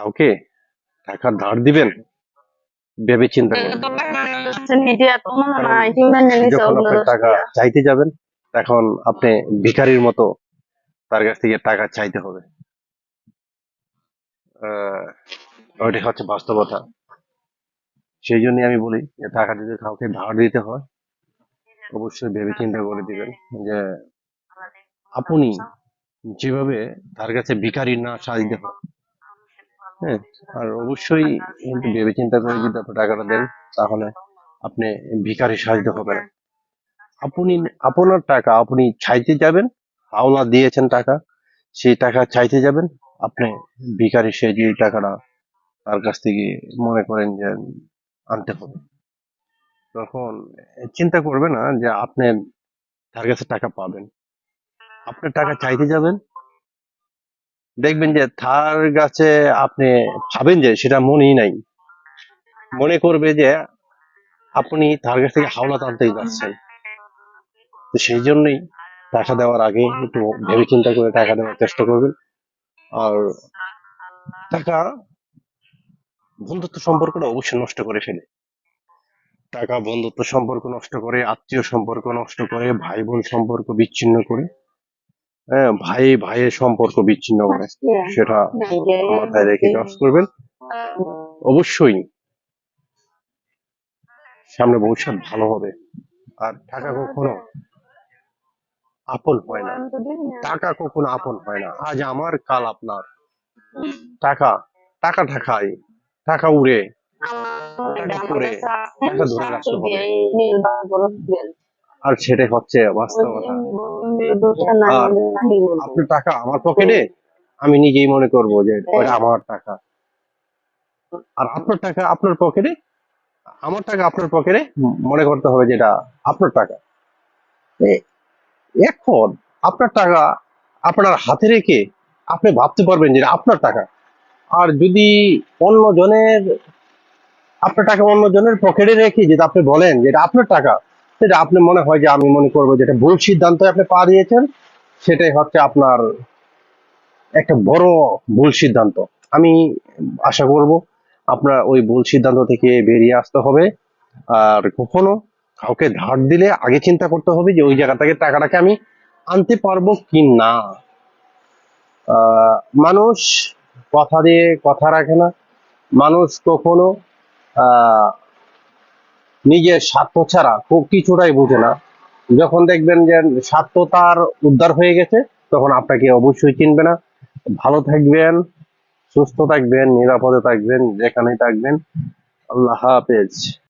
কাউকে টাকা ধার দিবেন? ভেবে চিন্তা করবেন মনে হয় ওগুলো আপনি টাকা চাইতে যাবেন তখন আপনি ভিখারির মতো তার কাছ থেকে টাকা চাইতে হবে। আহ, ওইটা হচ্ছে বাস্তবতা। সেই জন্যই আমি বলি যে টাকা যদি কাউকে ধার দিতে হয় অবশ্যই ভেবে চিন্তা করে দিবেন যে আপনি যেভাবে তার কাছে ভিখারি না সাজতে হয় হ্যাঁ আর অবশ্যই কিন্তু ভেবে চিন্তা করে যদি আপনি টাকাটা দেন, তাহলে আপনি ভিখারি সাজতে হবে না আপনি, আপনার টাকা আপনি চাইতে যাবেন, আওলা দিয়েছেন টাকা, সেই টাকা চাইতে যাবেন, আপনি ভিখারি সে এই টাকাটা তার কাছ থেকে মনে করেন যে আনতে হবে। তখন চিন্তা করবে না যে আপনি তার কাছে টাকা পাবেন। আপনার টাকা চাইতে যাবেন দেখবেন যে তার কাছে আপনি ভাবেন যে সেটা মনেই নাই। মনে করবে যে আপনি তার কাছ থেকে হাওলাত আনতেই যাচ্ছেন। তো সেই জন্যই টাকা দেওয়ার আগে একটু ভেবে চিন্তা করে টাকা দেওয়ার চেষ্টা করবেন। আর টাকা বন্ধুত্ব সম্পর্কটা অবশ্যই নষ্ট করে ফেলে। টাকা বন্ধুত্ব সম্পর্ক নষ্ট করে, আত্মীয় সম্পর্ক নষ্ট করে ভাই বোন সম্পর্ক বিচ্ছিন্ন করে হ্যাঁ ভাই ভাইয়ের সম্পর্ক বিচ্ছিন্ন করে। সেটা মাথায় রেখে কাজ করবেন। অবশ্যই। সামনে ভবিষ্যৎ ভালো হবে। আর টাকা কখনো আপন হয় না। টাকা কখনো আপন হয় না। আজ আমার কাল আপনার। টাকা টাকা ঢাকায় টাকা উড়ে। টাকা ধরে রাখতে হবে। আর সেটাই হচ্ছে বাস্তবতা। আপনার টাকা আমার পকেটে? আমি নিজেই মনে করব যে আমার টাকা। আর আপনার টাকা আপনার পকেটে? আমার টাকা আপনার পকেটে? মনে করতে হবে যেটা আপনার টাকা। এখন আপনার টাকা আপনার হাতে রেখে আপনি ভাবতে পারবেন যে আপনার টাকা। আর যদি অন্য জনের আপনার টাকা অন্য জনের পকেটে রেখে যেটা আপনি বলেন যেটা আপনার টাকা সেটা আপনি মনে হয় যে আমি মনে করব যে এটা ভুল সিদ্ধান্ত আপনি পা দিয়েছেন, সেটাই হচ্ছে আপনার একটা বড় ভুল সিদ্ধান্ত। আমি আশা করব আপনার ওই ভুল সিদ্ধান্ত থেকে বেরিয়ে আসতে হবে। আর কখনো কাউকে ধার দিলে আগে চিন্তা করতে হবে যে ওই জায়গা থেকে টাকাটাকে আমি আনতে পারব কি না মানুষ কথা দিয়ে কথা রাখে না। মানুষ কখনো নিজের স্বার্থ ছাড়া খুব কিছুটাই বোঝে না। যখন দেখবেন যে স্বার্থ তার উদ্ধার হয়ে গেছে, তখন আপনাকে অবশ্যই চিনবে না। ভালো থাকবেন, সুস্থ থাকবেন, নিরাপদে থাকবেন, যেখানেই থাকবেন। আল্লাহ হাফেজ।